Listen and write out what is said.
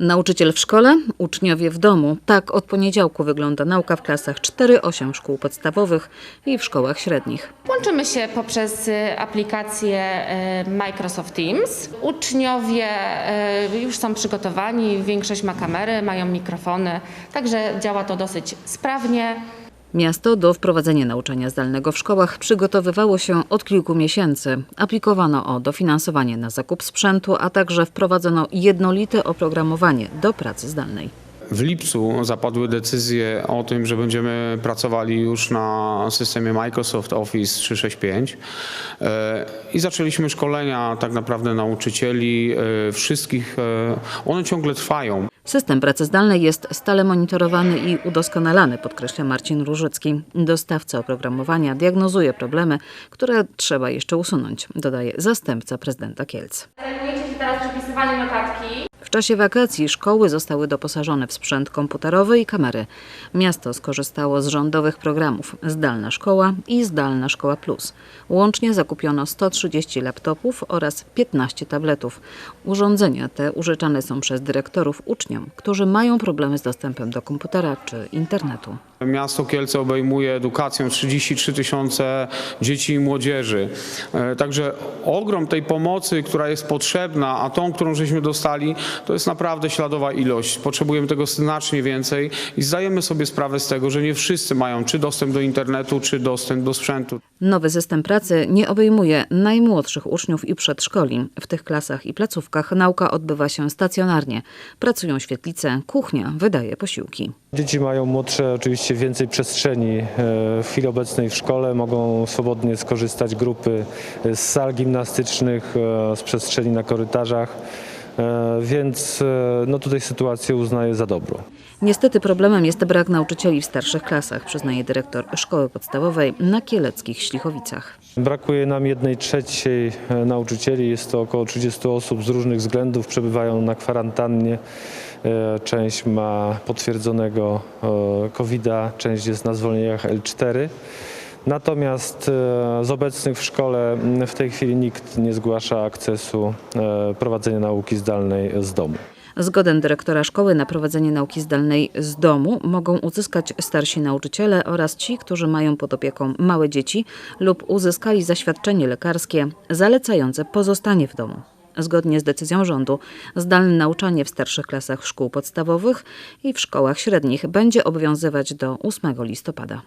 Nauczyciel w szkole, uczniowie w domu. Tak od poniedziałku wygląda nauka w klasach 4-8 szkół podstawowych i w szkołach średnich. Łączymy się poprzez y, aplikację y, Microsoft Teams. Uczniowie y, już są przygotowani, większość ma kamery, mają mikrofony, także działa to dosyć sprawnie. Miasto do wprowadzenia nauczania zdalnego w szkołach przygotowywało się od kilku miesięcy. Aplikowano o dofinansowanie na zakup sprzętu, a także wprowadzono jednolite oprogramowanie do pracy zdalnej. W lipcu zapadły decyzje o tym, że będziemy pracowali już na systemie Microsoft Office 365 E, i zaczęliśmy szkolenia tak naprawdę nauczycieli e, wszystkich. e, One ciągle trwają. System pracy zdalnej jest stale monitorowany i udoskonalany, podkreśla Marcin Różycki. Dostawca oprogramowania diagnozuje problemy, które trzeba jeszcze usunąć, dodaje zastępca prezydenta Kielc. Zajmujecie się teraz przepisywaniem notatki. W czasie wakacji szkoły zostały doposażone w sprzęt komputerowy i kamery. Miasto skorzystało z rządowych programów Zdalna Szkoła i Zdalna Szkoła Plus. Łącznie zakupiono 130 laptopów oraz 15 tabletów. Urządzenia te użyczane są przez dyrektorów uczniom, którzy mają problemy z dostępem do komputera czy internetu. Miasto Kielce obejmuje edukacją 33 tysiące dzieci i młodzieży. E, Także ogrom tej pomocy, która jest potrzebna, a tą, którą żeśmy dostali, to jest naprawdę śladowa ilość. Potrzebujemy tego znacznie więcej i zdajemy sobie sprawę z tego, że nie wszyscy mają czy dostęp do internetu, czy dostęp do sprzętu. Nowy system pracy nie obejmuje najmłodszych uczniów i przedszkoli. W tych klasach i placówkach nauka odbywa się stacjonarnie. Pracują świetlice, kuchnia wydaje posiłki. Dzieci mają młodsze oczywiście więcej przestrzeni e, w chwili obecnej w szkole, mogą swobodnie skorzystać grupy z sal gimnastycznych, e, z przestrzeni na korytarzach, e, więc e, no tutaj sytuację uznaję za dobrą. Niestety problemem jest brak nauczycieli w starszych klasach, przyznaje dyrektor szkoły podstawowej na Kieleckich Ślichowicach. Brakuje nam jednej trzeciej e, nauczycieli, jest to około 30 osób z różnych względów, przebywają na kwarantannie. E, Część ma potwierdzonego e, COVID-a, część jest na zwolnieniach L4. Natomiast e, z obecnych w szkole w tej chwili nikt nie zgłasza akcesu e, prowadzenia nauki zdalnej z domu. Zgodę dyrektora szkoły na prowadzenie nauki zdalnej z domu mogą uzyskać starsi nauczyciele oraz ci, którzy mają pod opieką małe dzieci lub uzyskali zaświadczenie lekarskie zalecające pozostanie w domu. Zgodnie z decyzją rządu, zdalne nauczanie w starszych klasach szkół podstawowych i w szkołach średnich będzie obowiązywać do 8 listopada.